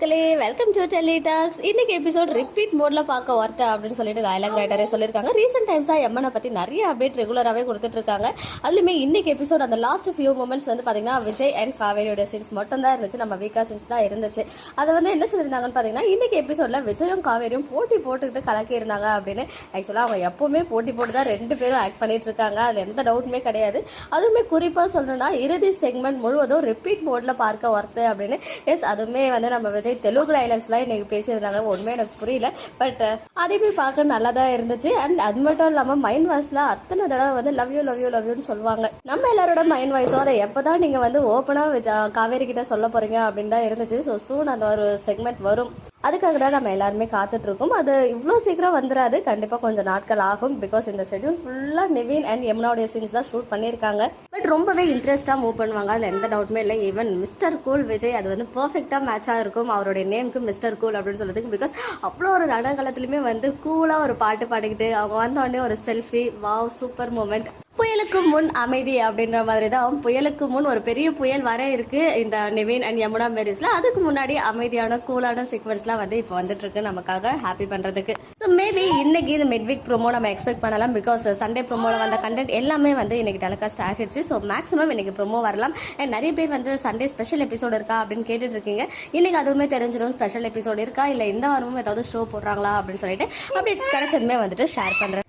மக்களே welcome to Delhi talks இன்னைக்கு episode repeat மோட்ல பார்க்க ஒர்த்த அப்படின்னு சொல்லிட்டு டைலாக் ரைட்டரே சொல்லியிருக்காங்க. ரீசெண்ட் டைம்ஸா எம்மனை பத்தி நிறைய அப்டேட் ரெகுலராகவே கொடுத்துட்டு இருக்காங்க. அதுலயுமே இன்னைக்கு எபிசோட் அந்த லாஸ்ட் ஃபியூ மூமெண்ட்ஸ் வந்து பாத்தீங்கன்னா விஜய் அண்ட் காவேரியோட சீன்ஸ் மட்டும் தான் இருந்துச்சு. நம்ம வீக்கா சீன்ஸ் தான் இருந்துச்சு. அதை வந்து என்ன சொல்லியிருந்தாங்கன்னு பாத்தீங்கன்னா இன்னைக்கு எபிசோட்ல விஜயும் காவேரியும் போட்டி போட்டுக்கிட்டு கலக்கி இருந்தாங்க அப்படின்னு. ஆக்சுவலா அவங்க எப்பவுமே போட்டி போட்டு தான் ரெண்டு பேரும் ஆக்ட் பண்ணிட்டு இருக்காங்க. அது எந்த டவுட்டுமே கிடையாது. அதுவுமே குறிப்பா சொல்லணும்னா இறுதி செக்மெண்ட் முழுவதும் ரிப்பீட் மோட்ல பார்க்க ஒர்த்து அப்படின்னு. எஸ் அதுவுமே வந்து நம்ம விஜய் தெலுங்கு டைலாக்ஸ்லாம் இன்றைக்கி பேசியிருந்தாங்க. ஒன்றுமே எனக்கு புரியல. பட் அதையுமே பார்க்க நல்லா தான் இருந்துச்சு. அண்ட் அது மட்டும் இல்லாமல் மைண்ட் வாய்ஸில் அத்தனை தடவை வந்து love you love you love யூன்னு சொல்லுவாங்க. நம்ம எல்லாரோட மைண்ட் வாய்ஸும் அதை எப்போ தான் நீங்கள் வந்து ஓப்பனாக காவேரி கிட்ட சொல்ல போகிறீங்க அப்படின்னு தான் இருந்துச்சு. ஸோ சூன் அந்த ஒரு செக்மெண்ட் வரும். அதுக்காக தான் நம்ம எல்லாருமே காத்துட்ருக்கோம். அது இவ்வளோ சீக்கிரம் வந்துடாது கண்டிப்பாக கொஞ்சம் நாட்கள் ஆகும். பிகாஸ் இந்த ஷெட்யூல் ஃபுல்லாக நிவின் அண்ட் யமுனாவுடைய சீன்ஸ் தான் ஷூட் பண்ணியிருக்காங்க. பட் ரொம்பவே இன்ட்ரெஸ்ட்டாக மூவ் பண்ணுவாங்க. அதில் எந்த டவுட்டுமே இல்லை. ஈவன் மிஸ்டர் கூல் விஜய் அது வந்து பர்ஃபெக்டாக மேட்சாக இருக்கும் அவருடைய நேமுக்கு மிஸ்டர் கூல் அப்படின்னு சொல்றதுக்கு பிகாஸ் அவ்வளோ ஒரு ரணகாலத்துலையுமே வந்து கூலாக ஒரு பாட்டு பாடிக்கிட்டு அவங்க வந்த உடனே ஒரு செல்ஃபி வாவ் சூப்பர் மூமெண்ட் புயலுக்கு முன் அமைதி அப்படின்ற மாதிரி தான் புயலுக்கு முன் ஒரு பெரிய புயல் வர இருக்கு. இந்த நிவின் அண்ட் யமுனா மேரிஸ்ல. அதுக்கு முன்னாடி அமைதியான கூலான சீக்வன்ஸ்லாம் வந்து இப்போ வந்துட்டு இருக்கு நமக்காக ஹாப்பி பண்றதுக்கு. ஸோ மேபி இன்னைக்கு இந்த மிட்விக் ப்ரோமோ நம்ம எக்ஸ்பெக்ட் பண்ணலாம் பிகாஸ் சண்டே ப்ரோமோல வந்த கண்டென்ட் எல்லாமே வந்து இன்னைக்கு டெலிகாஸ்ட் ஆகிடுச்சு. ஸோ மேக்ஸிமம் இன்னைக்கு ப்ரோமோ வரலாம். அண்ட் நிறைய பேர் வந்து சண்டே ஸ்பெஷல் எபிசோடு இருக்கா அப்படின்னு கேட்டுட்டு இருக்கீங்க இன்னைக்கு அதுவுமே தெரிஞ்சிடும் ஸ்பெஷல் எபிசோடு இருக்கா? இல்லை இந்த வாரமும் ஏதாவது ஷோ போடுறாங்களா அப்படின்னு சொல்லிட்டு அப்டேட்ஸ் கிடைச்சதுமே வந்துட்டு ஷேர் பண்ணுறேன்